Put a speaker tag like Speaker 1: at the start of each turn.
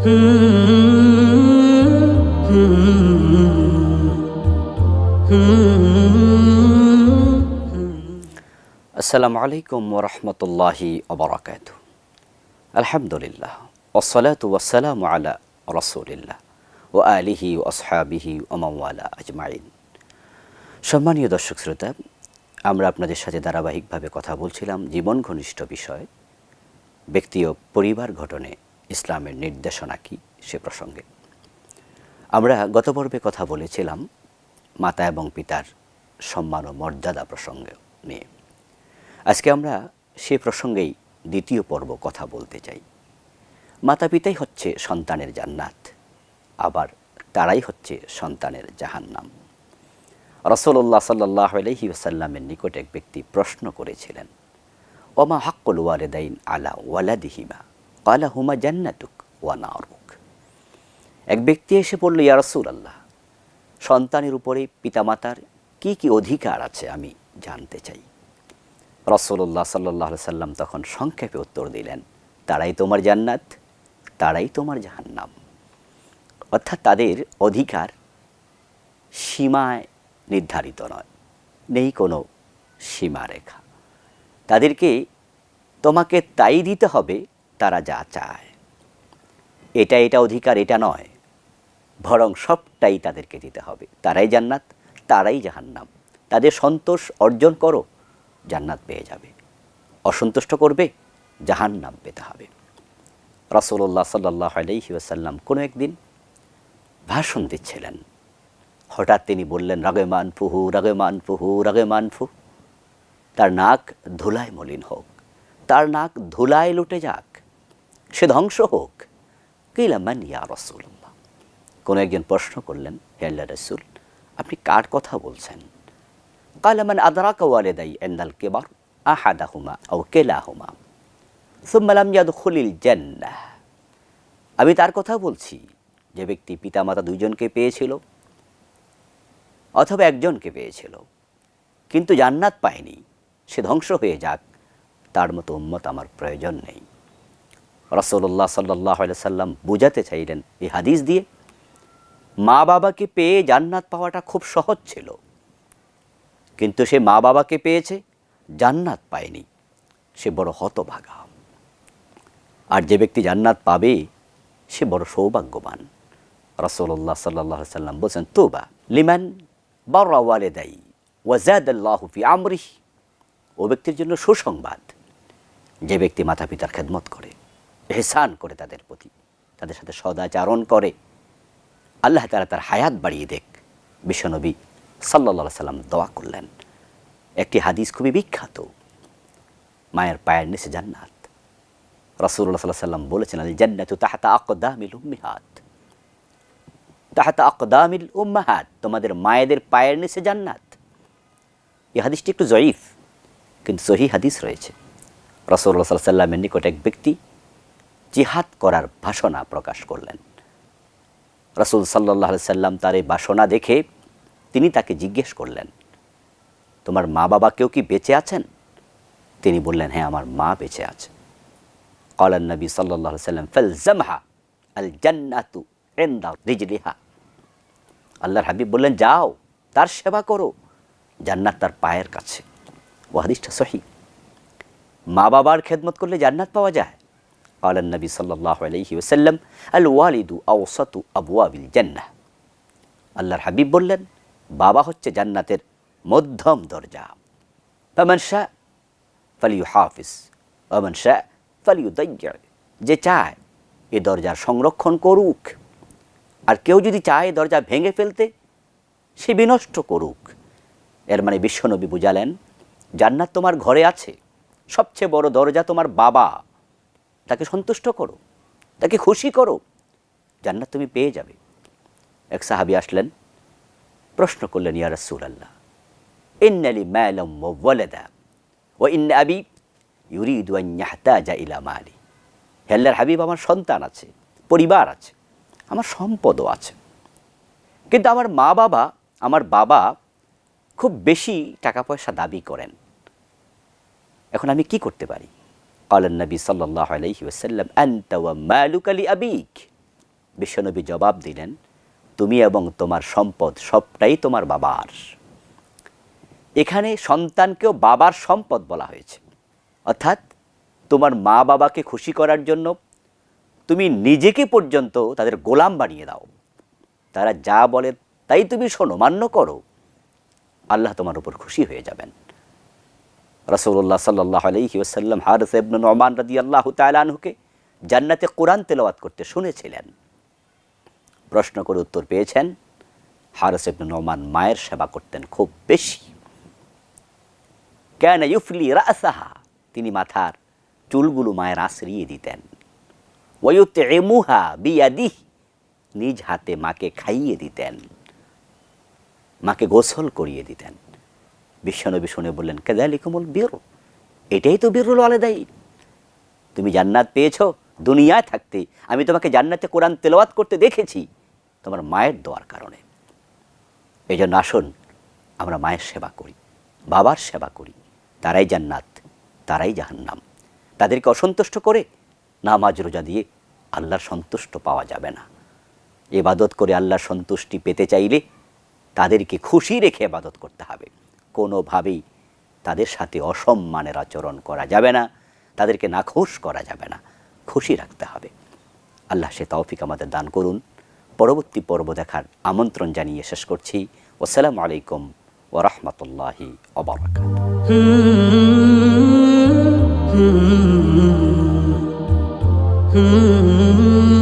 Speaker 1: আসসালামু আলাইকুম ওরহমতুল্লাহি ওবরাকাত আলহামদুলিল্লাহ। ওসলাত ওয়াসালাম আলা রসুলিল্লাহ ও আলিহি ও আসহাবিহি ওমাওয়ালা আজমাইন। সম্মানীয় দর্শক শ্রোতা, আমরা আপনাদের সাথে ধারাবাহিকভাবে কথা বলছিলাম জীবন ঘনিষ্ঠ বিষয়, ব্যক্তি ও পরিবার গঠনে। ইসলামের নির্দেশনা কি সে প্রসঙ্গে। আমরা গত পর্বে কথা বলেছিলাম মাতা এবং পিতার সম্মান ও মর্যাদা প্রসঙ্গে নিয়ে। আজকে আমরা সে প্রসঙ্গেই দ্বিতীয় পর্ব কথা বলতে চাই। মাতা পিতাই হচ্ছে সন্তানের জান্নাত, আবার তারাই হচ্ছে সন্তানের জাহান্নাম। রসল্লাহ সাল্লাহ আলহি ওসাল্লামের নিকট এক ব্যক্তি প্রশ্ন করেছিলেন, ওমা হাক্কুল ওয়ালেদাইন আলা ওয়ালাদিহিমা? কালা হুমা জান্নাতুক ওয়া নারুক এক ব্যক্তি এসে পড়ল, ইয়া রসুল আল্লাহ সন্তানের উপরে পিতামাতার কি কি অধিকার আছে আমি জানতে চাই? রসল্লাহ সাল্লাহ সাল্লাম তখন সংক্ষেপে উত্তর দিলেন, তারাই তোমার জান্নাত, তারাই তোমার জাহান্নাম। অর্থাৎ তাদের অধিকার সীমায় নির্ধারিত নয়, নেই কোনো সীমারেখা। তাদেরকে তোমাকে তাই দিতে হবে তারা যা চায়। এটা এটা অধিকার, এটা নয়। বরং সবটাই তাদেরকে দিতে হবে। তারাই জান্নাত, তারাই জাহান্নাম। তাদের সন্তোষ অর্জন করো, জান্নাত পেয়ে যাবে। অসন্তুষ্ট করবে, জাহান্নাম পেতে হবে। রসুল্লাহ সাল্লাহ আলহি আসাল্লাম কোনো একদিন ভাষণ দিচ্ছিলেন। হঠাৎ তিনি বললেন, রাগেমান ফুহু রাগেমান ফুহু, রাগেমান ফু তার নাক ধুলায় মলিন হোক। তার নাক ধুলায় লুটে যাক। সে ধ্বংস হোক। কিলামান ইয়া রসুল্লাহ কোনো একজন প্রশ্ন করলেন, হে আল্লাহ রসুল, আপনি কার কথা বলছেন? কালামান আদরাকা ওয়ালেদাই এন্দাল কেবার আহাদাহুমা ও কেলাহুমা। সুম্মালাম ইয়াদখুলিল জান্নাহ। আমি তার কথা বলছি, যে ব্যক্তি পিতামাতা দুইজনকে পেয়েছিল অথবা একজনকে পেয়েছিল, কিন্তু জান্নাত পায়নি। সে ধ্বংস হয়ে যাক, তার মতো উম্মত আমার প্রয়োজন নেই। রসল্লাহ সাল্লাহ সাল্লাম বুঝাতে চাইলেন এই হাদিস দিয়ে, মা বাবাকে পেয়ে জান্নাত পাওয়াটা খুব সহজ ছিল। কিন্তু সে মা বাবাকে পেয়েছে, জান্নাত পায়নি। সে বড় হতভাগা। আর যে ব্যক্তি জান্নাত পাবে, সে বড় সৌভাগ্যবান। রসল্লাহ সাল্লাহ সাল্লাম বলছেন, তোবা লিমান বারে দায়ী ওয়াজাদাল্লাহ ফি আমরিহ। ও ব্যক্তির জন্য সুসংবাদ। যে ব্যক্তি মাতা পিতার খেদমত করে। এহসান করে তাদের প্রতি, তাদের সাথে সদাচারণ করে। আল্লাহ তারা তার হায়াত বাড়িয়ে দেখ। বিশ্বনবী সাল্লা সাল্লাম দোয়া করলেন। একটি হাদিস খুবই বিখ্যাত। মায়ের পায়ের নিচে জান্নাত। রসুল্লাহ সাল্লাহ সাল্লাম বলেছেন আল জান্নাতু তাহাতা আকদামিল উম্মিহাত। তাহাতা আকদামিল উম্মাহাত, তোমাদের মায়েদের পায়ের নিচে জান্নাত। এই হাদিসটি একটু জয়ীফ, কিন্তু সহি হাদিস রয়েছে। রসুল্লাহ সাল্লাহ সাল্লামের নিকট এক ব্যক্তি জিহাদ করার ভাষণা প্রকাশ করলেন। রসুল সাল্লাহ সাল্লাম তার এই বাসনা দেখে তিনি তাকে জিজ্ঞেস করলেন, তোমার মা বাবা কেউ কি বেঁচে আছেন? তিনি বললেন হ্যাঁ আমার মা বেঁচে আছে। কলান নবী সাল্লাহ সাল্লাম ফেল জামহা আল জান্নাতু এন্দা রিজলিহা। আল্লাহর হাবিব বললেন, যাও, তার সেবা করো, জান্নাত তার পায়ের কাছে। ও হাদিসটা সহি। মা বাবার খেদমত করলে জান্নাত পাওয়া যায়। কলান নবী সাল্লাহ আলহি ওসাল্লাম আল ওয়ালিদু আওসাতু আবুয়াবিল জান্নাহ আল্লাহর হাবিব বললেন, বাবা হচ্ছে জান্নাতের মধ্যম দরজা। ফমান শাহ ফালিউ হাফিজ অমন শাহ ফালিউ দৈজ্ঞ যে চায় এ দরজার সংরক্ষণ করুক। আর কেউ যদি চায় এ দরজা ভেঙে ফেলতে, সে বিনষ্ট করুক। এর মানে বিশ্বনবী বুঝালেন, জান্নাত তোমার ঘরে আছে। সবচেয়ে বড় দরজা তোমার বাবা। তাকে সন্তুষ্ট করো, তাকে খুশি করো, জান্নাত তুমি পেয়ে যাবে। এক সাহাবি আসলেন, প্রশ্ন করলেন, ইয়া রসুল আল্লাহ ইন্নালি ম্যালম ওয়ালেদা ও ইন্না আবি ইউরিদু আন্যাহতাজা ইলা মালি। হেল্লার হাবিব, আমার সন্তান আছে, পরিবার আছে, আমার সম্পদও আছে। কিন্তু আমার মা বাবা, আমার বাবা খুব বেশি টাকা পয়সা দাবি করেন। এখন আমি কি করতে পারি? قال النبي صلى الله عليه وسلم أنت ومالك لأبيك বিশ্বনবী জবাব দিলেন তুমি এবং তোমার সম্পদ সবটাই তোমার বাবার এখানে সন্তানকেও বাবার সম্পদ বলা হয়েছে অর্থাৎ তোমার মা বাবাকে খুশি করার জন্য তুমি নিজেকে পর্যন্ত তাদের গোলাম বানিয়ে দাও তারা যা বলে তাই তুমি শোনো মান্য করো আল্লাহ তোমার উপর খুশি হয়ে যাবেন রসৌল্লাহ সাল্লাহ আলহি ওসাল্লাম হারস ইবনু নমান রাদি আল্লাহ তালানহুকে জান্নাতে কোরআন তেলাওয়াত করতে শুনেছিলেন। প্রশ্ন করে উত্তর পেয়েছেন, হারস ইবনু নমান মায়ের সেবা করতেন খুব বেশি। কেন ইউফলি রাসাহা, তিনি মাথার চুলগুলো মায়ের আশ্রিয়ে দিতেন। ওয়ুতে এমুহা বিয়াদিহ, নিজ হাতে মাকে খাইয়ে দিতেন, মাকে গোসল করিয়ে দিতেন। বিশ্বনবী শুনে বললেন কেদালিকুমুল বীর, এটাই তো বীরুল আলেদাই তুমি জান্নাত পেয়েছ, দুনিয়ায় থাকতে। আমি তোমাকে জান্নাতে কোরআন তেলাওয়াত করতে দেখেছি। তোমার মায়ের দোয়ার কারণে। এই জন্য আসুন, আমরা মায়ের সেবা করি, বাবার সেবা করি। তারাই জান্নাত, তারাই জাহান্নাম। তাদেরকে অসন্তুষ্ট করে নামাজ রোজা দিয়ে আল্লাহর সন্তুষ্ট পাওয়া যাবে না। এবাদত করে আল্লাহর সন্তুষ্টি পেতে চাইলে তাদেরকে খুশি রেখে এবাদত করতে হবে। কোনোভাবেই তাদের সাথে অসম্মানের আচরণ করা যাবে না তাদেরকে নাখোশ করা যাবে না খুশি রাখতে হবে আল্লাহ সে তৌফিক আমাদের দান করুন পরবর্তী পর্ব দেখার আমন্ত্রণ জানিয়ে শেষ করছি ওসালামু আলাইকুম ওরহমতুল্লাহি অবরাকাত
Speaker 2: Hmm.